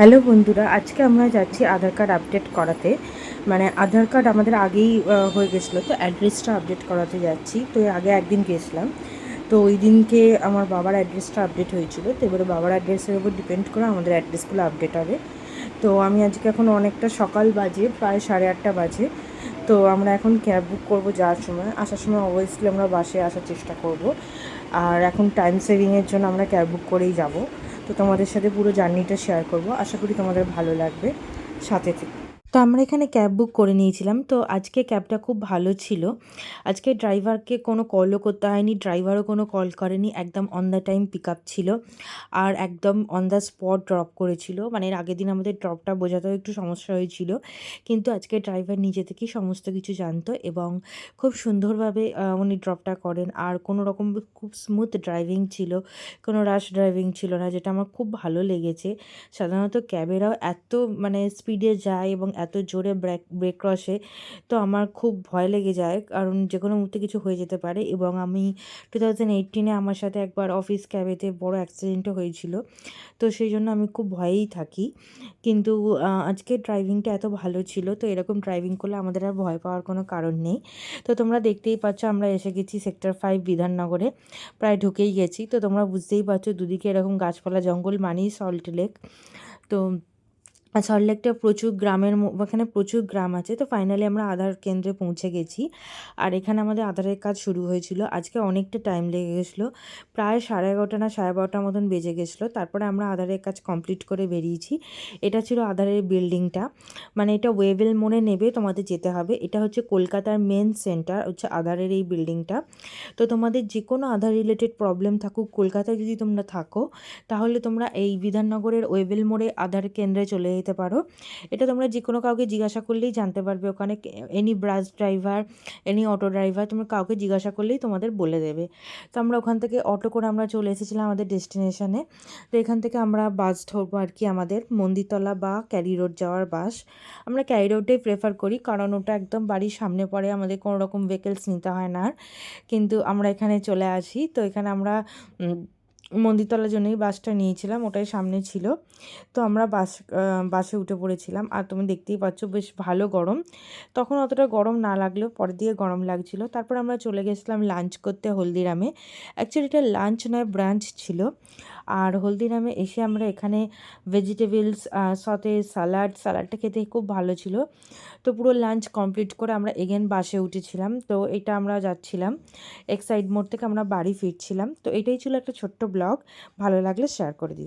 Hello বন্ধুরা, আজকে আমরা যাচ্ছি আধার কার্ড আপডেট করাতে। মানে আধার কার্ড আমাদের আগেই হয়ে গেছিল, তো অ্যাড্রেসটা আপডেট করাতে যাচ্ছি। তো আগে একদিন গেছিলাম। তো ওই দিনকে আমার বাবার অ্যাড্রেসটা আপডেট হয়েছিল। তো এবারে বাবার অ্যাড্রেসের উপর ডিপেন্ড করে আমাদের অ্যাড্রেসগুলো আপডেট হবে। তো আমি আজকে এখন অনেকটা সকাল বাজে, প্রায় সাড়ে আটটা বাজে। তো আমরা এখন ক্যাব বুক করব যাওয়ার সময়। আসার সময় অবভিয়াসলি আমরা বাসে আসার চেষ্টা করব। আর এখন টাইম সেভিংয়ের জন্য আমরা ক্যাব বুক করেই যাব। তো তোমাদের সাথে পুরো জার্নিটা শেয়ার করব। আশা করি তোমাদের ভালো লাগবে। সাথে থেকে। তো আমরা এখানে ক্যাব বুক করে নিয়েছিলাম। তো আজকে ক্যাবটা খুব ভালো ছিল। আজকে ড্রাইভারকে কোনো কলও করতে হয়নি ড্রাইভারও কোনো কল করেনি, একদম on the time pick up ছিল আর একদম অন দ্য স্পট ড্রপ করেছিল। মানে এর আগের দিন আমাদের ড্রপটা বোঝাতেও একটু সমস্যা হয়েছিল। কিন্তু আজকে ড্রাইভার নিজে থেকেই সমস্ত কিছু জানতো এবং খুব সুন্দরভাবে উনি ড্রপটা করেন। আর কোনো রকম খুব স্মুথ ড্রাইভিং ছিল, কোনো রাশ ড্রাইভিং ছিল না, যেটা আমার খুব ভালো লেগেছে। সাধারণত ক্যাবেরাও এত মানে স্পিডে যায় এবং এত জোরে ব্রেক ব্রেক ক্রসে, তো আমার খুব ভয় লেগে যায়। কারণ যে কোনো মুহূর্তে কিছু হয়ে যেতে পারে এবং আমি টু থাউজেন্ড এইটিনে আমার সাথে একবার অফিস ক্যাবেতে বড় অ্যাক্সিডেন্টও হয়েছিল। তো সেই জন্য আমি খুব ভয়েই থাকি। কিন্তু আজকে ড্রাইভিংটা এত ভালো ছিল, তো এরকম ড্রাইভিং করলে আমাদের আর ভয় পাওয়ার কোনো কারণ নেই। তো তোমরা দেখতেই পাচ্ছ, আমরা এসে গেছি সেক্টর ফাইভ বিধাননগরে, প্রায় ঢুকেই গেছি। তো তোমরা বুঝতেই পারছ, দুদিকে এরকম গাছপালা, জঙ্গল, মানেই সল্ট লেক তো সল্টলেকটা প্রচুর গ্রামের এখানে প্রচুর গ্রাম আছে, তো ফাইনালি আমরা আধার কেন্দ্রে পৌঁছে গেছি। আর এখানে আমাদের আধারের কাজ শুরু হয়েছিল, আজকে অনেকটা টাইম লেগে গেছিল, প্রায় সাড়ে এগারোটা না সাড়ে বারোটার মতন বেজে গেছিল, তারপরে আমরা আধারের কাজ কমপ্লিট করে বেরিয়েছি। এটা ছিল আধারের বিল্ডিংটা মানে এটা ওয়েভেল মোড়ে নেবে তোমাদের যেতে হবে, এটা হচ্ছে কলকাতার মেন সেন্টার হচ্ছে আধারের এই বিল্ডিংটা তো তোমাদের যে কোনো আধার রিলেটেড প্রবলেম থাকুক, কলকাতায় যদি তোমরা থাকো, তাহলে তোমরা এই বিধাননগরের ওয়েবেল মোড়ে আধার কেন্দ্রে চলে যেতে পারো। এটা তোমরা যে কোনো কাউকে জিজ্ঞাসা করলেই জানতে পারবে। ওখানে any bus driver any auto driver তোমরা কাউকে জিজ্ঞাসা করলেই তোমাদের বলে দেবে। তো আমরা ওখান থেকে অটো করে আমরা চলে এসেছিলাম আমাদের ডেস্টিনেশনে তো এখান থেকে আমরা বাস ধরবো আর কি আমাদের মন্দিরতলা বা ক্যারি রোড যাওয়ার বাস আমরা ক্যারি রোডটাই প্রেফার করি কারণ ওটা একদম বাড়ির সামনে পড়ে, আমাদের কোনো রকম ভেহিকেলস নিতে হয় না আর। কিন্তু আমরা এখানে চলে আসি। তো এখানে আমরা মন্দিরতলার জন্যই বাসটা নিয়েছিলাম, ওটাই সামনে ছিল। তো আমরা বাস বাসে উঠে পড়েছিলাম। আর তুমি দেখতেই পাচ্ছ, বেশ ভালো গরম। তখন অতটা গরম না লাগলেও পরের দিকে গরম লাগছিল। তারপর আমরা চলে গেছিলাম লাঞ্চ করতে হলদিরামে। অ্যাকচুয়ালি এটা লাঞ্চ নয়, ব্রাঞ্চ ছিল। আর হলদিরামে এসে আমরা এখানে ভেজিটেবলস সতে স্যালাড স্যালাডটা খেতে খুব ভালো ছিল। তো পুরো লাঞ্চ কমপ্লিট করে আমরা এগেন বাসে উঠেছিলাম। তো এটা আমরা যাচ্ছিলাম এক্সাইড মোড় থেকে আমরা বাড়ি ফিরছিলাম। তো এটাই ছিল একটা ছোট্ট ব্লগ ভালো লাগলে শেয়ার করে দিও।